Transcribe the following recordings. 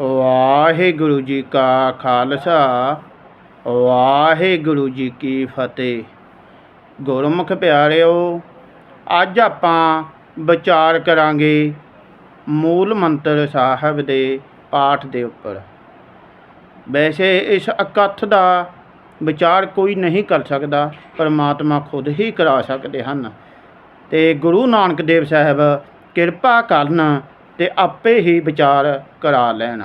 ਵਾਹਿਗੁਰੂ ਜੀ ਕਾ ਖਾਲਸਾ, ਵਾਹਿਗੁਰੂ ਜੀ ਕੀ ਫਤਿਹ। ਗੁਰਮੁਖ ਪਿਆਰਿਓ, ਅੱਜ ਆਪਾਂ ਵਿਚਾਰ ਕਰਾਂਗੇ ਮੂਲ ਮੰਤਰ ਸਾਹਿਬ ਦੇ ਪਾਠ ਦੇ ਉੱਪਰ। ਵੈਸੇ ਇਸ ਇਕੱਠ ਦਾ ਵਿਚਾਰ ਕੋਈ ਨਹੀਂ ਕਰ ਸਕਦਾ, ਪਰਮਾਤਮਾ ਖੁਦ ਹੀ ਕਰਾ ਸਕਦੇ ਹਨ। ਤੇ ਗੁਰੂ ਨਾਨਕ ਦੇਵ ਸਾਹਿਬ ਕਿਰਪਾ ਕਰਨ ਤੇ ਆਪੇ ਹੀ ਵਿਚਾਰ ਕਰਾ ਲੈਣ।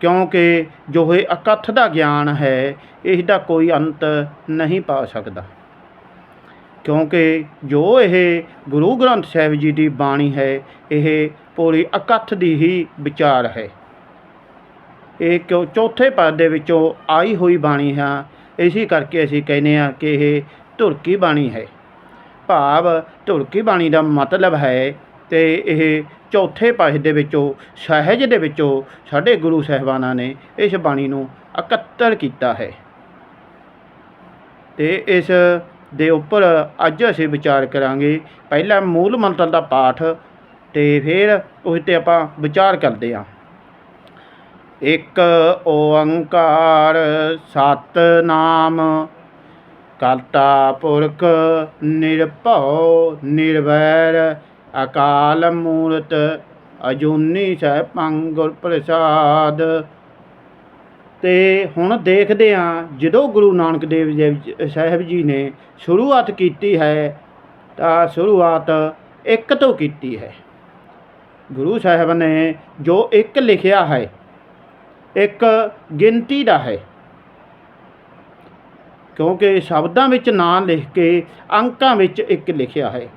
ਕਿਉਂਕਿ ਜੋ ਇਹ ਇਕੱਠ ਦਾ ਗਿਆਨ ਹੈ ਇਸ ਦਾ ਕੋਈ ਅੰਤ ਨਹੀਂ ਪਾ ਸਕਦਾ। ਕਿਉਂਕਿ ਜੋ ਇਹ ਗੁਰੂ ਗ੍ਰੰਥ ਸਾਹਿਬ ਜੀ ਦੀ ਬਾਣੀ ਹੈ, ਇਹ ਪੂਰੀ ਇਕੱਠ ਦੀ ਹੀ ਵਿਚਾਰ ਹੈ। ਇਹ ਕਿਉਂ ਚੌਥੇ ਪਦ ਦੇ ਵਿੱਚੋਂ ਆਈ ਹੋਈ ਬਾਣੀ ਹੈ, ਇਸੇ ਕਰਕੇ ਅਸੀਂ ਕਹਿੰਦੇ ਹਾਂ ਕਿ ਇਹ ਧੁਰਕੀ ਬਾਣੀ ਹੈ। ਭਾਵ ਧੁਰਕੀ ਬਾਣੀ ਦਾ ਮਤਲਬ ਹੈ ਤੇ ਇਹ ਚੌਥੇ ਪਾਸੇ ਦੇ ਵਿੱਚੋਂ, ਸਹਿਜ ਦੇ ਵਿੱਚੋਂ ਸਾਡੇ ਗੁਰੂ ਸਾਹਿਬਾਨਾਂ ਨੇ ਇਸ ਬਾਣੀ ਨੂੰ ਇਕੱਤਰ ਕੀਤਾ ਹੈ। ਤੇ ਇਸ ਦੇ ਉੱਪਰ ਅੱਜ ਅਸੀਂ ਵਿਚਾਰ ਕਰਾਂਗੇ, ਪਹਿਲਾਂ ਮੂਲ ਮੰਤਰ ਦਾ ਪਾਠ ਤੇ ਫਿਰ ਉਸ ਤੇ ਆਪਾਂ ਵਿਚਾਰ ਕਰਦੇ ਹਾਂ। ਇੱਕ ਓੰਕਾਰ ਸਤਨਾਮ, ਕਰਤਾ ਪੁਰਖ ਨਿਰਭਉ ਨਿਰਵੈਰ ਅਕਾਲ ਮੂਰਤ ਅਜੂਨੀ ਸੈਭੰ ਗੁਰ ਪ੍ਰਸਾਦ। ਤੇ ਹੁਣ ਦੇਖਦੇ ਹਾਂ, ਜਦੋਂ ਗੁਰੂ ਨਾਨਕ ਦੇਵ ਜੀ ਸਾਹਿਬ ਜੀ ਨੇ ਸ਼ੁਰੂਆਤ ਕੀਤੀ ਹੈ, ਤਾਂ ਸ਼ੁਰੂਆਤ ਇੱਕ ਤੋਂ ਕੀਤੀ ਹੈ। ਗੁਰੂ ਸਾਹਿਬ ਨੇ ਜੋ ਇੱਕ ਲਿਖਿਆ ਹੈ, ਇੱਕ ਗਿਣਤੀ ਦਾ ਹੈ। ਕਿਉਂਕਿ ਸ਼ਬਦਾਂ ਵਿੱਚ ਨਾਂ ਲਿਖ ਕੇ ਅੰਕਾਂ ਵਿੱਚ ਇੱਕ ਲਿਖਿਆ ਹੈ।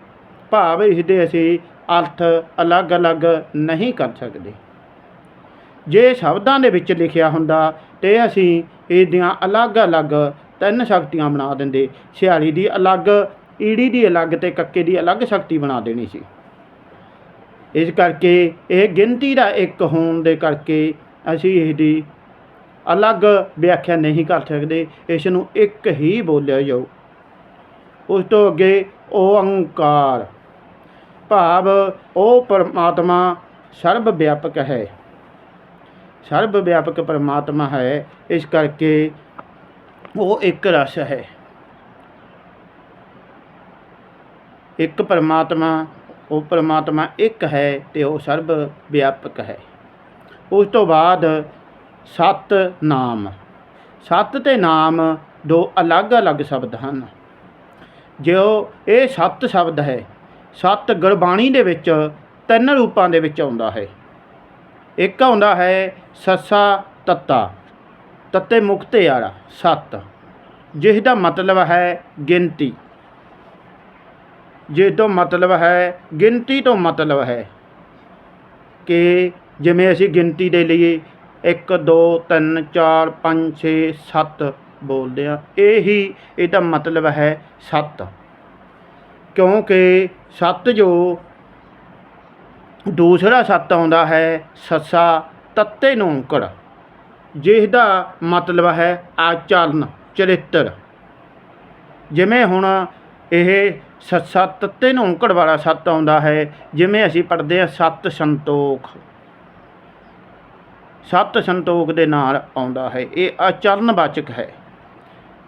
ਭਾਵ ਇਸ ਦੇ ਅਸੀਂ ਅਰਥ ਅਲੱਗ-ਅਲੱਗ ਨਹੀਂ ਕਰ ਸਕਦੇ। ਜੇ ਸ਼ਬਦਾਂ ਦੇ ਵਿੱਚ ਲਿਖਿਆ ਹੁੰਦਾ ਤੇ ਅਸੀਂ ਇਸ ਦੀਆਂ ਅਲੱਗ-ਅਲੱਗ ਤਿੰਨ ਸ਼ਕਤੀਆਂ ਬਣਾ ਦਿੰਦੇ। ਸਿਆਲੀ ਦੀ ਅਲੱਗ, ਈੜੀ ਦੀ ਅਲੱਗ ਤੇ ਕੱਕੇ ਦੀ ਅਲੱਗ ਸ਼ਕਤੀ ਬਣਾ ਦੇਣੀ ਸੀ। ਇਸ ਕਰਕੇ ਇਹ ਗਿਣਤੀ ਦਾ ਇੱਕ ਹੋਣ ਦੇ ਕਰਕੇ ਅਸੀਂ ਇਹਦੀ ਅਲੱਗ ਵਿਆਖਿਆ ਨਹੀਂ ਕਰ ਸਕਦੇ। ਇਸ ਨੂੰ ਇੱਕ ਹੀ ਬੋਲਿਆ ਜਾਊ। ਉਸ ਤੋਂ ਅੱਗੇ ਓੰਕਾਰ ਭਾਵ ਉਹ ਪਰਮਾਤਮਾ ਸਰਬ ਵਿਆਪਕ ਹੈ। ਸਰਬ ਵਿਆਪਕ ਪਰਮਾਤਮਾ ਹੈ, ਇਸ ਕਰਕੇ ਉਹ ਇੱਕ ਰਸ ਹੈ। ਇੱਕ ਪਰਮਾਤਮਾ, ਉਹ ਪਰਮਾਤਮਾ ਇੱਕ ਹੈ ਤੇ ਉਹ ਸਰਬ ਵਿਆਪਕ ਹੈ। ਉਸ ਤੋਂ ਬਾਅਦ ਸਤ ਨਾਮ। ਸਤ ਤੇ ਨਾਮ ਦੋ ਅਲੱਗ-ਅਲੱਗ ਸ਼ਬਦ ਹਨ। ਜੋ ਇਹ ਸਤ ਸ਼ਬਦ ਹੈ ਸੱਤ ਗੁਰਬਾਣੀ ਦੇ ਵਿੱਚ ਤਿੰਨ ਰੂਪਾਂ ਦੇ ਵਿੱਚ ਆਉਂਦਾ ਹੈ। ਇੱਕ ਆਉਂਦਾ ਹੈ ਸੱਸਾ ਤੱਤਾ, ਤੱਤੇ ਮੁਕਤ ਆਰਾ ਸੱਤ। ਜਿਸ ਦਾ ਮਤਲਬ ਹੈ ਗਿਣਤੀ। ਜਿਸ ਤੋਂ ਮਤਲਬ ਹੈ, ਗਿਣਤੀ ਤੋਂ ਮਤਲਬ ਹੈ ਕਿ ਜਿਵੇਂ ਅਸੀਂ ਗਿਣਤੀ ਦੇ ਲਈ 1 2 3 4 5 6 7 ਬੋਲਦੇ ਆ ਇਹ ਹੀ ਇਹਦਾ ਮਤਲਬ ਹੈ ਸੱਤ। ਕਿਉਂਕਿ ਸੱਤ ਜੋ ਦੂਸਰਾ ਸੱਤ ਆਉਂਦਾ ਹੈ, ਸੱਸਾ ਤੱਤੇ ਨੂੰ ਔਂਕੜ, ਜਿਸ ਦਾ ਮਤਲਬ ਹੈ ਆਚਰਨ, ਚਰਿੱਤਰ। ਜਿਵੇਂ ਹੁਣ ਇਹ ਸੱਸਾ ਤੱਤੇ ਨੂੰ ਔਂਕੜ ਵਾਲਾ ਸੱਤ ਆਉਂਦਾ ਹੈ, ਜਿਵੇਂ ਅਸੀਂ ਪੜ੍ਹਦੇ ਹਾਂ, ਸੱਤ ਸੰਤੋਖ। ਸੱਤ ਸੰਤੋਖ ਦੇ ਨਾਲ ਆਉਂਦਾ ਹੈ, ਇਹ ਆਚਰਨਵਾਚਕ ਹੈ।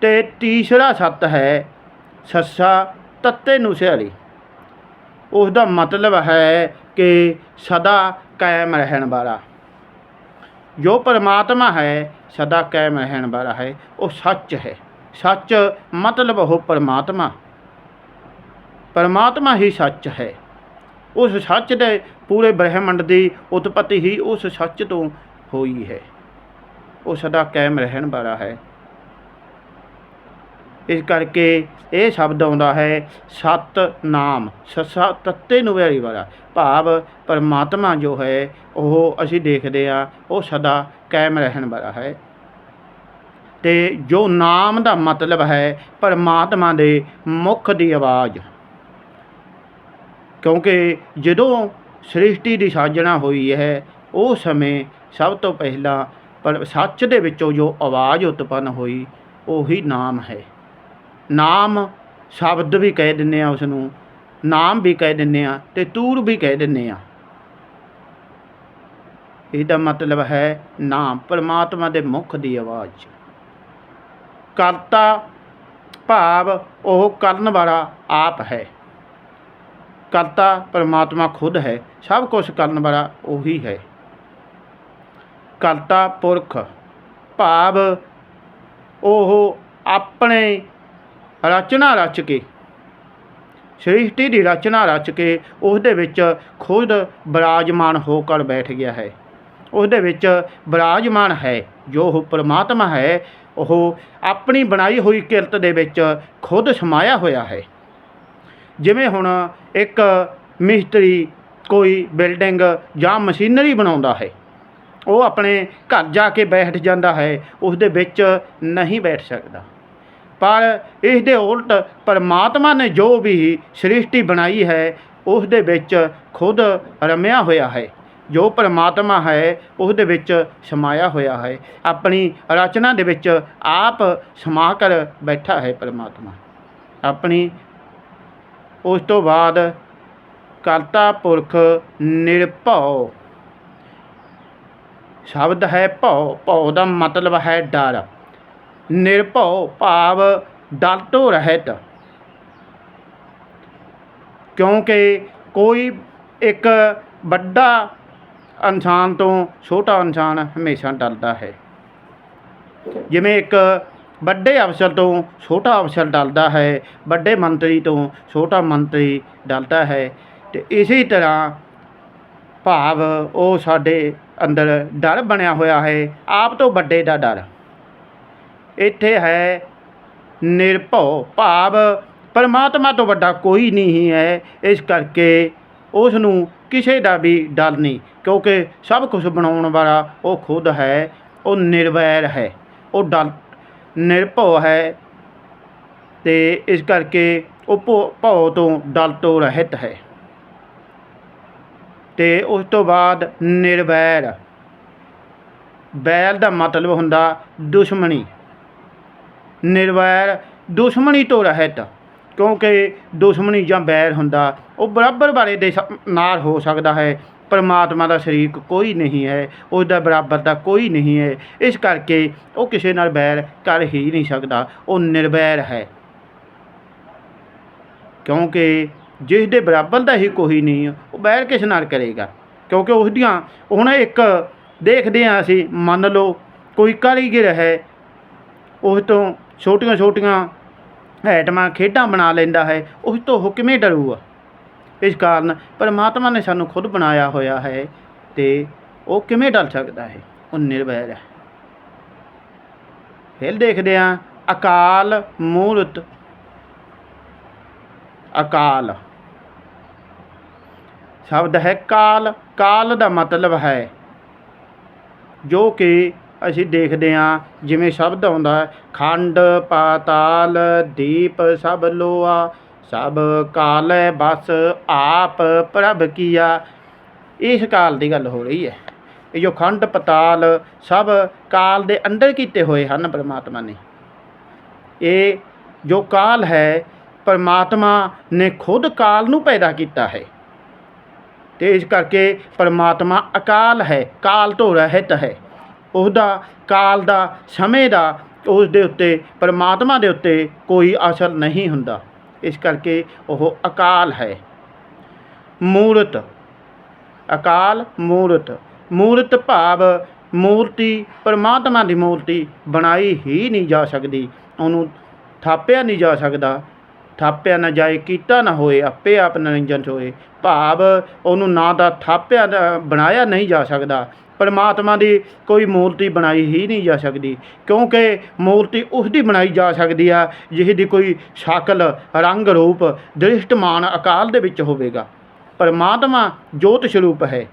ਤੇ ਤੀਸਰਾ ਸੱਤ ਹੈ, ਸੱਸਾ ਤੱਤੇ ਨੂੰ ਸਿਆਰੀ ਉਸ ਦਾ ਮਤਲਬ ਹੈ ਕਿ ਸਦਾ ਕਾਇਮ ਰਹਿਣ ਵਾਲਾ। ਜੋ ਪਰਮਾਤਮਾ ਹੈ, ਸਦਾ ਕਾਇਮ ਰਹਿਣ ਵਾਲਾ ਹੈ, ਉਹ ਸੱਚ ਹੈ। ਸੱਚ ਮਤਲਬ ਉਹ ਪਰਮਾਤਮਾ। ਪਰਮਾਤਮਾ ਹੀ ਸੱਚ ਹੈ। ਉਸ ਸੱਚ ਦੇ ਪੂਰੇ ਬ੍ਰਹਿਮੰਡ ਦੀ ਉਤਪਤੀ ਹੀ ਉਸ ਸੱਚ ਤੋਂ ਹੋਈ ਹੈ। ਉਹ ਸਦਾ ਕਾਇਮ ਰਹਿਣ ਵਾਲਾ ਹੈ। ਇਸ ਕਰਕੇ ਇਹ ਸ਼ਬਦ ਆਉਂਦਾ ਹੈ, ਸਤ ਨਾਮ ਸਸਾ ਤੱਤੇ ਨੂੰ ਵੈਰੀ ਵਾਲਾ। ਭਾਵ ਪਰਮਾਤਮਾ ਜੋ ਹੈ, ਉਹ ਅਸੀਂ ਦੇਖਦੇ ਆ ਉਹ ਸਦਾ ਕਾਇਮ ਰਹਿਣ ਵਾਲਾ ਹੈ। ਤੇ ਜੋ ਨਾਮ ਦਾ ਮਤਲਬ ਹੈ, ਪਰਮਾਤਮਾ ਦੇ ਮੁਖ ਦੀ ਆਵਾਜ਼। ਕਿਉਂਕਿ ਜਦੋਂ ਸ੍ਰਿਸ਼ਟੀ ਦੀ ਸਾਜਣਾ ਹੋਈ ਹੈ, ਉਹ ਸਮੇਂ ਸਭ ਤੋਂ ਪਹਿਲਾਂ ਪਰ, ਸੱਚ ਦੇ ਵਿੱਚੋਂ ਜੋ ਆਵਾਜ਼ ਉਤਪੰਨ ਹੋਈ, ਉਹੀ ਨਾਮ ਹੈ। ਨਾਮ ਸ਼ਬਦ ਵੀ ਕਹਿ ਦਿੰਦੇ ਆ ਉਸ ਨੂੰ ਨਾਮ ਵੀ ਕਹਿ ਦਿੰਦੇ ਆ ਤੇ ਤੂਰ ਵੀ ਕਹਿ ਦਿੰਦੇ ਆ। ਇਹਦਾ ਮਤਲਬ ਹੈ ਨਾਮ, ਪਰਮਾਤਮਾ ਦੇ ਮੁਖ ਦੀ ਆਵਾਜ਼। ਕਰਤਾ ਭਾਵ ਉਹ ਕਰਨ ਵਾਲਾ ਆਪ ਹੈ। ਕਰਤਾ ਪਰਮਾਤਮਾ ਖੁਦ ਹੈ, ਸਭ ਕੁਝ ਕਰਨ ਵਾਲਾ ਉਹੀ ਹੈ। ਕਰਤਾ ਪੁਰਖ, ਭਾਵ ਉਹ ਆਪਣੇ ਰਚਨਾ ਰਚ ਕੇ। ਸ੍ਰਿਸ਼ਟੀ ਦੀ ਰਚਨਾ ਰਚ ਕੇ ਉਸ ਦੇ ਵਿੱਚ ਖੁਦ ਬਿਰਾਜਮਾਨ ਹੋ ਕਰ ਬੈਠ ਗਿਆ ਹੈ। ਉਸ ਦੇ ਵਿੱਚ ਬਿਰਾਜਮਾਨ ਹੈ, ਜੋ ਉਹ ਪਰਮਾਤਮਾ ਹੈ, ਉਹ ਆਪਣੀ ਬਣਾਈ ਹੋਈ ਕਿਰਤ ਦੇ ਵਿੱਚ ਖੁਦ ਸਮਾਇਆ ਹੋਇਆ ਹੈ। ਜਿਵੇਂ ਹੁਣ ਇੱਕ ਮਿਸਤਰੀ ਕੋਈ ਬਿਲਡਿੰਗ ਜਾਂ ਮਸ਼ੀਨਰੀ ਬਣਾਉਂਦਾ ਹੈ, ਉਹ ਆਪਣੇ ਘਰ ਜਾ ਕੇ ਬੈਠ ਜਾਂਦਾ ਹੈ ਉਸ ਦੇ ਵਿੱਚ ਨਹੀਂ ਬੈਠ ਸਕਦਾ। ਪਰ ਇਸ ਦੇ ਉਲਟ ਪਰਮਾਤਮਾ ਨੇ ਜੋ ਵੀ ਸ੍ਰਿਸ਼ਟੀ ਬਣਾਈ ਹੈ, ਉਸ ਦੇ ਵਿੱਚ ਖੁਦ ਰਮਿਆ ਹੋਇਆ ਹੈ। ਜੋ ਪਰਮਾਤਮਾ ਹੈ, ਉਸ ਦੇ ਵਿੱਚ ਸਮਾਇਆ ਹੋਇਆ ਹੈ। ਆਪਣੀ ਰਚਨਾ ਦੇ ਵਿੱਚ ਆਪ ਸਮਾ ਕਰ ਬੈਠਾ ਹੈ ਪਰਮਾਤਮਾ। ਆਪਣੀ, ਉਸ ਤੋਂ ਬਾਅਦ ਕਰਤਾ ਪੁਰਖ ਨਿਰਭਉ। ਸ਼ਬਦ ਹੈ ਭਉ ਭਉ ਦਾ ਮਤਲਬ ਹੈ ਡਰ। ਨਿਰਭਉ ਭਾਵ ਡਰ ਤੋਂ ਰਹਿਤ। ਕਿਉਂਕਿ ਕੋਈ ਇੱਕ ਵੱਡਾ ਇਨਸਾਨ ਤੋਂ ਛੋਟਾ ਇਨਸਾਨ ਹਮੇਸ਼ਾ ਡਰਦਾ ਹੈ। ਜਿਵੇਂ ਇੱਕ ਵੱਡੇ ਅਫਸਰ ਤੋਂ ਛੋਟਾ ਅਫਸਰ ਡਰਦਾ ਹੈ, ਵੱਡੇ ਮੰਤਰੀ ਤੋਂ ਛੋਟਾ ਮੰਤਰੀ ਡਰਦਾ ਹੈ ਤੇ ਇਸੇ ਤਰ੍ਹਾਂ ਭਾਵ ਉਹ ਸਾਡੇ ਅੰਦਰ ਡਰ ਬਣਿਆ ਹੋਇਆ ਹੈ, ਆਪ ਤੋਂ ਵੱਡੇ ਦਾ ਡਰ। ਇੱਥੇ ਹੈ। ਨਿਰਭਉ ਭਾਵ, ਪਰਮਾਤਮਾ ਤੋਂ ਵੱਡਾ ਕੋਈ ਨਹੀਂ ਹੈ। ਇਸ ਕਰਕੇ ਉਸ ਨੂੰ ਕਿਸੇ ਦਾ ਵੀ ਡਰ ਨਹੀਂ, ਕਿਉਂਕਿ ਸਭ ਕੁਝ ਬਣਾਉਣ ਵਾਲਾ ਉਹ ਖੁਦ ਹੈ, ਉਹ ਨਿਰਵੈਰ ਹੈ, ਉਹ ਡਰ, ਨਿਰਭਉ ਹੈ। ਤੇ ਇਸ ਕਰਕੇ ਉਹ ਭਉ ਭਉ ਤੋਂ ਡਰ ਤੋਂ ਰਹਿਤ ਹੈ। ਤੇ ਉਸ ਤੋਂ ਬਾਅਦ ਨਿਰਵੈਰ। ਬੈਰ ਦਾ ਮਤਲਬ ਹੁੰਦਾ ਦੁਸ਼ਮਣੀ। ਨਿਰਵੈਰ ਦੁਸ਼ਮਣੀ ਤੋਂ ਰਹਿਤ, ਕਿਉਂਕਿ ਦੁਸ਼ਮਣੀ ਜਾਂ ਬੈਰ ਹੁੰਦਾ, ਉਹ ਬਰਾਬਰ ਵਾਲੇ ਦੇ ਸ- ਨਾਲ ਹੋ ਸਕਦਾ ਹੈ। ਪਰਮਾਤਮਾ ਦਾ ਸ਼ਰੀਕ ਕੋਈ ਨਹੀਂ ਹੈ ਉਸ ਦਾ ਬਰਾਬਰ ਦਾ ਕੋਈ ਨਹੀਂ ਹੈ। ਇਸ ਕਰਕੇ ਉਹ ਕਿਸੇ ਨਾਲ ਬੈਰ ਕਰ ਹੀ ਨਹੀਂ ਸਕਦਾ, ਉਹ ਨਿਰਵੈਰ ਹੈ। ਕਿਉਂਕਿ ਜਿਸ ਦੇ ਬਰਾਬਰ ਦਾ ਹੀ ਕੋਈ ਨਹੀਂ, ਉਹ ਬੈਰ ਕਿਸ ਨਾਲ ਕਰੇਗਾ? ਕਿਉਂਕਿ ਉਸ ਦੀਆਂ, ਹੁਣ ਇੱਕ ਦੇਖਦੇ ਹਾਂ ਅਸੀਂ, ਮੰਨ ਲਓ, ਕੋਈ ਕਾਰੀਗਰ ਹੈ, ਉਸ ਤੋਂ ਛੋਟੀਆਂ ਛੋਟੀਆਂ ਐਟਮਾਂ ਖੇਡਾਂ ਬਣਾ ਲੈਂਦਾ ਹੈ ਉਸ ਤੋਂ ਉਹ ਕਿਵੇਂ ਡਰੂਗਾ? ਇਸ ਕਾਰਨ ਪਰਮਾਤਮਾ ਨੇ ਸਾਨੂੰ ਖੁਦ ਬਣਾਇਆ ਹੋਇਆ ਹੈ ਤੇ ਉਹ ਕਿਵੇਂ ਡਰ ਸਕਦਾ ਹੈ? ਉਹ ਨਿਰਭੈ ਹੈ। ਫਿਰ ਦੇਖਦੇ ਹਾਂ, ਅਕਾਲ ਮੂਰਤ। ਅਕਾਲ ਸ਼ਬਦ ਹੈ ਕਾਲ। ਕਾਲ ਦਾ ਮਤਲਬ ਹੈ ਜੋ ਕਿ ਅਸੀਂ ਦੇਖਦੇ ਹਾਂ ਜਿਵੇਂ ਸ਼ਬਦ ਆਉਂਦਾ ਖੰਡ, ਪਾਤਾਲ, ਦੀਪ ਸਭ ਲੋਆ ਸਭ ਕਾਲ ਬਸ, ਆਪ ਪ੍ਰਭ ਕੀਆ। ਇਸ ਕਾਲ ਦੀ ਗੱਲ ਹੋ ਰਹੀ ਹੈ। ਇਹ ਜੋ ਖੰਡ, ਪਤਾਲ ਸਭ ਕਾਲ ਦੇ ਅੰਦਰ ਕੀਤੇ ਹੋਏ ਹਨ ਪਰਮਾਤਮਾ ਨੇ। ਇਹ ਜੋ ਕਾਲ ਹੈ, ਪਰਮਾਤਮਾ ਨੇ ਖੁਦ ਕਾਲ ਨੂੰ ਪੈਦਾ ਕੀਤਾ ਹੈ। ਤੇ ਇਸ ਕਰਕੇ ਪਰਮਾਤਮਾ ਅਕਾਲ ਹੈ, ਕਾਲ ਤੋਂ ਰਹਿਤ ਹੈ। ਉਹਦਾ, ਕਾਲ ਦਾ, ਸਮੇਂ ਦਾ, ਉਸ ਦੇ ਉੱਤੇ, ਪਰਮਾਤਮਾ ਦੇ ਉੱਤੇ ਕੋਈ ਅਸਰ ਨਹੀਂ ਹੁੰਦਾ। ਇਸ ਕਰਕੇ ਉਹ ਅਕਾਲ ਹੈ। ਮੂਰਤ। ਅਕਾਲ, ਮੂਰਤ। ਮੂਰਤ ਭਾਵ ਮੂਰਤੀ, ਪਰਮਾਤਮਾ ਦੀ ਮੂਰਤੀ ਬਣਾਈ ਹੀ ਨਹੀਂ ਜਾ ਸਕਦੀ। ਉਹਨੂੰ ਥਾਪਿਆ ਨਹੀਂ ਜਾ ਸਕਦਾ। ਥਾਪਿਆ ਨਾ ਜਾਏ, ਕੀਤਾ ਨਾ ਹੋਏ, ਆਪੇ ਆਪ ਨਿਰੰਜਨ ਹੋਏ। ਭਾਵ ਉਹਨੂੰ ਨਾ ਦਾ ਥਾਪਿਆ, ਨਾ- ਬਣਾਇਆ ਨਹੀਂ ਜਾ ਸਕਦਾ। ਪਰਮਾਤਮਾ ਦੀ ਕੋਈ ਮੂਰਤੀ ਬਣਾਈ ਹੀ ਨਹੀਂ ਜਾ ਸਕਦੀ। ਕਿਉਂਕਿ ਮੂਰਤੀ ਉਸ ਦੀ ਬਣਾਈ ਜਾ ਸਕਦੀ ਆ ਜਿਸ ਦੀ ਕੋਈ ਸ਼ਕਲ, ਰੰਗ ਰੂਪ, ਦ੍ਰਿਸ਼ਟਮਾਨ ਅਕਾਲ ਦੇ ਵਿੱਚ ਹੋਵੇਗਾ। ਪਰਮਾਤਮਾ ਜੋਤ ਸਰੂਪ ਹੈ।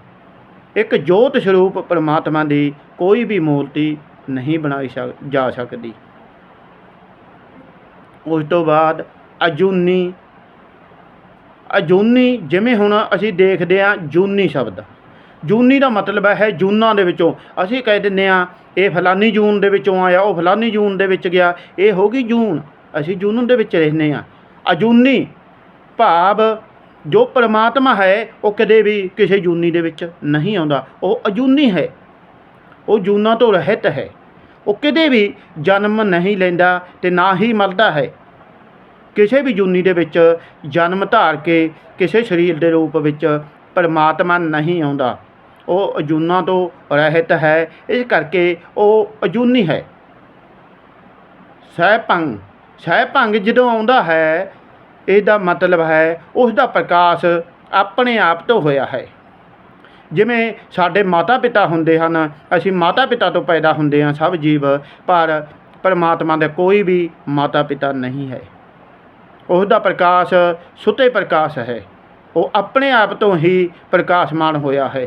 ਇੱਕ ਜੋਤ ਸਰੂਪ ਪਰਮਾਤਮਾ ਦੀ ਕੋਈ ਵੀ ਮੂਰਤੀ ਨਹੀਂ ਬਣਾਈ ਸਕ- ਜਾ ਸਕਦੀ। ਉਸ ਤੋਂ ਬਾਅਦ ਅਜੂਨੀ ਅਜੂਨੀ ਜਿਵੇਂ ਹੁਣ ਅਸੀਂ ਦੇਖਦੇ ਹਾਂ ਜੂਨੀ ਸ਼ਬਦ। ਜੂਨੀ ਦਾ ਮਤਲਬ ਹੈ ਜੂਨਾਂ ਦੇ ਵਿੱਚੋਂ। ਅਸੀਂ ਕਹਿ ਦਿੰਦੇ ਹਾਂ, ਇਹ ਫਲਾਨੀ ਜੂਨ ਦੇ ਵਿੱਚੋਂ ਆਇਆ, ਉਹ ਫਲਾਨੀ ਜੂਨ ਦੇ ਵਿੱਚ ਗਿਆ। ਇਹ ਹੋ ਗਈ ਜੂਨ। ਅਸੀਂ ਜੂਨ ਦੇ ਵਿੱਚ ਰਹਿੰਦੇ ਹਾਂ। ਅਜੂਨੀ ਭਾਵ ਜੋ ਪਰਮਾਤਮਾ ਹੈ, ਉਹ ਕਦੇ ਵੀ ਕਿਸੇ ਜੂਨੀ ਦੇ ਵਿੱਚ ਨਹੀਂ ਆਉਂਦਾ। ਉਹ ਅਜੂਨੀ ਹੈ। ਉਹ ਜੂਨਾਂ ਤੋਂ ਰਹਿਤ ਹੈ। ਉਹ ਕਦੇ ਵੀ ਜਨਮ ਨਹੀਂ ਲੈਂਦਾ ਤੇ ਨਾ ਹੀ ਮਰਦਾ ਹੈ। ਕਿਸੇ ਵੀ ਜੂਨੀ ਦੇ ਵਿੱਚ ਜਨਮ ਧਾਰ ਕੇ ਕਿਸੇ ਸਰੀਰ ਦੇ ਰੂਪ ਵਿੱਚ ਪਰਮਾਤਮਾ ਨਹੀਂ ਆਉਂਦਾ। ਉਹ ਅਜੂਨਾਂ ਤੋਂ ਰਹਿਤ ਹੈ, ਇਸ ਕਰਕੇ ਉਹ ਅਜੂਨੀ ਹੈ। ਸਹਿਭੰਗ ਸਹਿਭੰਗ ਜਦੋਂ ਆਉਂਦਾ ਹੈ, ਇਹਦਾ ਮਤਲਬ ਹੈ ਉਸ ਦਾ ਪ੍ਰਕਾਸ਼ ਆਪਣੇ ਆਪ ਤੋਂ ਹੋਇਆ ਹੈ। ਜਿਵੇਂ ਸਾਡੇ ਮਾਤਾ ਪਿਤਾ ਹੁੰਦੇ ਹਨ, ਅਸੀਂ ਮਾਤਾ ਪਿਤਾ ਤੋਂ ਪੈਦਾ ਹੁੰਦੇ ਹਾਂ ਸਭ ਜੀਵ, ਪਰ ਪਰਮਾਤਮਾ ਦਾ ਕੋਈ ਵੀ ਮਾਤਾ ਪਿਤਾ ਨਹੀਂ ਹੈ। ਉਸ ਦਾ ਪ੍ਰਕਾਸ਼ ਸੁਤੇ ਪ੍ਰਕਾਸ਼ ਹੈ, ਉਹ ਆਪਣੇ ਆਪ ਤੋਂ ਹੀ ਪ੍ਰਕਾਸ਼ਮਾਨ ਹੋਇਆ ਹੈ।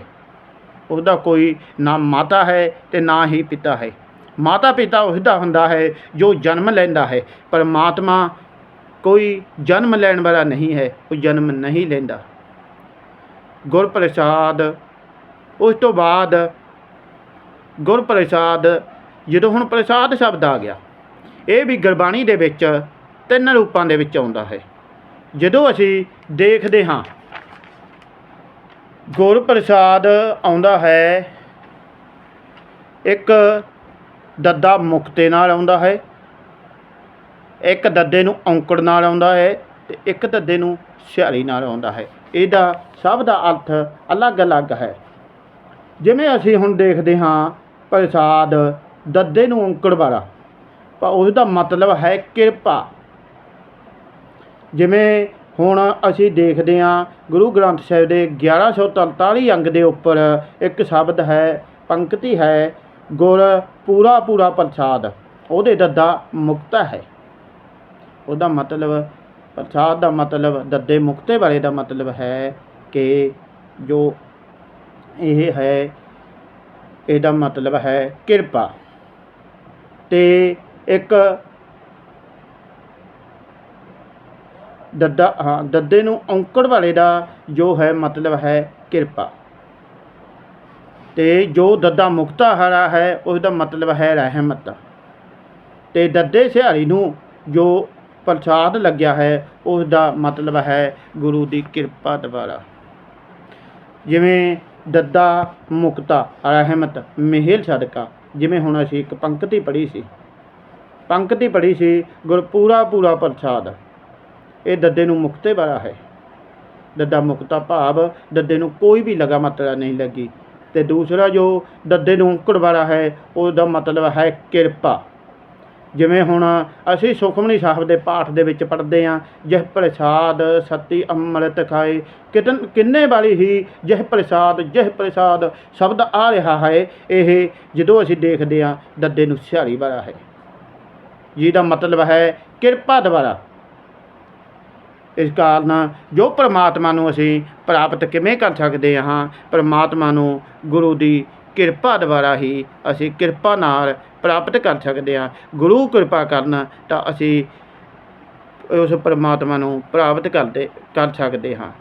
ਉਹਦਾ ਕੋਈ ਨਾ ਮਾਤਾ ਹੈ ਤੇ ਨਾ ਹੀ ਪਿਤਾ ਹੈ। ਮਾਤਾ ਪਿਤਾ ਉਸਦਾ ਹੁੰਦਾ ਹੈ ਜੋ ਜਨਮ ਲੈਂਦਾ ਹੈ। ਪਰਮਾਤਮਾ ਕੋਈ ਜਨਮ ਲੈਣ ਵਾਲਾ ਨਹੀਂ ਹੈ, ਉਹ ਜਨਮ ਨਹੀਂ ਲੈਂਦਾ। ਗੁਰਪ੍ਰਸਾਦ, ਉਸ ਤੋਂ ਬਾਅਦ ਗੁਰਪ੍ਰਸਾਦ, ਜਦੋਂ ਹੁਣ ਪ੍ਰਸਾਦ ਸ਼ਬਦ ਆ ਗਿਆ, ਇਹ ਵੀ ਗੁਰਬਾਣੀ ਦੇ ਵਿੱਚ ਤਿੰਨ ਰੂਪਾਂ ਦੇ ਵਿੱਚ ਆਉਂਦਾ ਹੈ। ਜਦੋਂ ਅਸੀਂ ਦੇਖਦੇ ਹਾਂ ਗੁਰ ਪ੍ਰਸਾਦ ਆਉਂਦਾ ਹੈ। ਇੱਕ ਦੱਦਾ ਮੁਕਤੇ ਨਾਲ ਆਉਂਦਾ ਹੈ। ਇੱਕ ਦੱਦੇ ਨੂੰ ਔਂਕੜ ਨਾਲ ਆਉਂਦਾ ਹੈ ਤੇ ਇੱਕ ਦੱਦੇ ਨੂੰ ਸਿਹਾਰੀ ਨਾਲ ਆਉਂਦਾ ਹੈ। ਇਹਦਾ ਸਭ ਦਾ ਅਰਥ ਅਲੱਗ-ਅਲੱਗ ਹੈ। ਜਿਵੇਂ ਅਸੀਂ ਹੁਣ ਦੇਖਦੇ ਹਾਂ ਪ੍ਰਸਾਦ ਦੱਦੇ ਨੂੰ ਔਂਕੜ ਵਾਲਾ ਪਰ ਉਸ ਦਾ ਮਤਲਬ ਹੈ ਕਿਰਪਾ। ਜਿਵੇਂ ਹੁਣ ਅਸੀਂ ਦੇਖਦੇ ਹਾਂ ਗੁਰੂ ਗ੍ਰੰਥ ਸਾਹਿਬ ਦੇ 1143 ਅੰਗ ਦੇ ਉੱਪਰ ਇੱਕ ਸ਼ਬਦ ਹੈ, ਪੰਕਤੀ ਹੈ, ਗੁਰ ਪੂਰਾ ਪੂਰਾ ਪ੍ਰਸਾਦ। ਉਹਦੇ ਦੱਦਾ ਮੁਕਤਾ ਹੈ। ਉਹਦਾ ਮਤਲਬ, ਪ੍ਰਸਾਦ ਦਾ ਮਤਲਬ, ਦੱਦੇ ਮੁਕਤੇ ਬਾਰੇ ਦਾ ਮਤਲਬ ਹੈ ਕਿ ਜੋ ਇਹ ਹੈ, ਇਹਦਾ ਮਤਲਬ ਹੈ ਕਿਰਪਾ। ਤੇ ਇੱਕ ਦੱਦਾ, ਹਾਂ, ਦੱਦੇ ਨੂੰ ਔਂਕੜ ਵਾਲੇ ਦਾ ਜੋ ਹੈ ਮਤਲਬ ਹੈ ਕਿਰਪਾ। ਤੇ ਜੋ ਦੱਦਾ ਮੁਕਤਾ ਹਰਾ ਹੈ ਉਸ ਦਾ ਮਤਲਬ ਹੈ ਰਹਿਮਤ। ਤੇ ਦੱਦੇ ਸਿਹਾਰੀ ਨੂੰ ਜੋ ਪ੍ਰਸਾਦ ਲੱਗਿਆ ਹੈ ਉਸ ਦਾ ਮਤਲਬ ਹੈ ਗੁਰੂ ਦੀ ਕਿਰਪਾ ਦੁਆਰਾ। ਜਿਵੇਂ ਦੱਦਾ ਮੁਕਤਾ ਰਹਿਮਤ, ਮਿਹਰ ਸਦਕਾ। ਜਿਵੇਂ ਹੁਣ ਅਸੀਂ ਇੱਕ ਪੰਕਤੀ ਪੜ੍ਹੀ ਸੀ। ਪੰਕਤੀ ਪੜ੍ਹੀ ਸੀ ਗੁਰਪੂਰਾ ਪੂਰਾ ਪ੍ਰਸਾਦ। ਇਹ ਦੱਦੇ ਨੂੰ ਮੁਕਤੇ ਵਾਲਾ ਹੈ। ਦੱਦਾ ਮੁਕਤਾ ਭਾਵ ਦੱਦੇ ਨੂੰ ਕੋਈ ਵੀ ਲਗਾ ਮਾਤਰਾ ਨਹੀਂ ਲੱਗੀ। ਤੇ ਦੂਸਰਾ ਜੋ ਦੱਦੇ ਨੂੰ ਔਂਕੜ ਵਾਲਾ ਹੈ, ਉਹਦਾ ਮਤਲਬ ਹੈ ਕਿਰਪਾ। ਜਿਵੇਂ ਹੁਣ ਅਸੀਂ ਸੁਖਮਨੀ ਸਾਹਿਬ ਦੇ ਪਾਠ ਦੇ ਵਿੱਚ ਪੜ੍ਹਦੇ ਹਾਂ, ਜਿਹ ਪ੍ਰਸਾਦ ਸਤੀ ਅੰਮ੍ਰਿਤ ਖਾਏ। ਕਿਤਨ, ਕਿੰਨੇ ਵਾਲੀ ਹੀ ਜਿਹ ਪ੍ਰਸਾਦ ਜਿਹ ਪ੍ਰਸਾਦ ਸ਼ਬਦ ਆ ਰਿਹਾ ਹੈ, ਇਹ ਜਦੋਂ ਅਸੀਂ ਦੇਖਦੇ ਹਾਂ, ਦੱਦੇ ਨੂੰ ਸਿਹਾਰੀ ਵਾਲਾ ਹੈ। ਜਿਹਦਾ ਮਤਲਬ ਹੈ ਕਿਰਪਾ ਦੁਆਰਾ। ਇਸ ਕਾਰਨ ਜੋ ਪਰਮਾਤਮਾ ਨੂੰ ਅਸੀਂ ਪ੍ਰਾਪਤ ਕਿਵੇਂ ਕਰ ਸਕਦੇ ਹਾਂ, ਪਰਮਾਤਮਾ ਨੂੰ ਗੁਰੂ ਦੀ ਕਿਰਪਾ ਦੁਆਰਾ ਹੀ ਅਸੀਂ ਕਿਰਪਾ ਨਾਲ ਪ੍ਰਾਪਤ ਕਰ ਸਕਦੇ ਹਾਂ। ਗੁਰੂ ਕਿਰਪਾ ਕਰਨ ਤਾਂ ਅਸੀਂ ਉਸ ਪਰਮਾਤਮਾ ਨੂੰ ਪ੍ਰਾਪਤ ਕਰਦੇ, ਕਰ ਸਕਦੇ ਹਾਂ।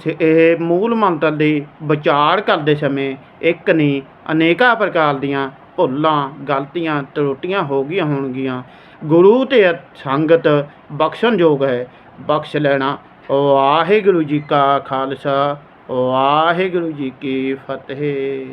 ਸ- ਇਹ ਮੂਲ ਮੰਤਰ ਦੀ ਵਿਚਾਰ ਕਰਦੇ ਸਮੇਂ ਇੱਕ ਨਹੀਂ ਅਨੇਕਾਂ ਪ੍ਰਕਾਰ ਦੀਆਂ ਭੁੱਲਾਂ, ਗਲਤੀਆਂ, ਤਰੁੱਟੀਆਂ ਹੋ ਗਈਆਂ ਹੋਣਗੀਆਂ। ਗੁਰੂ ਤੇ ਸੰਗਤ ਬਖਸ਼ਣਯੋਗ ਹੈ। ਬਖਸ਼ ਲੈਣਾ, ਵਾਹਿਗੁਰੂ ਜੀ ਕਾ ਖਾਲਸਾ, ਵਾਹਿਗੁਰੂ ਜੀ ਕੀ ਫਤਿਹ।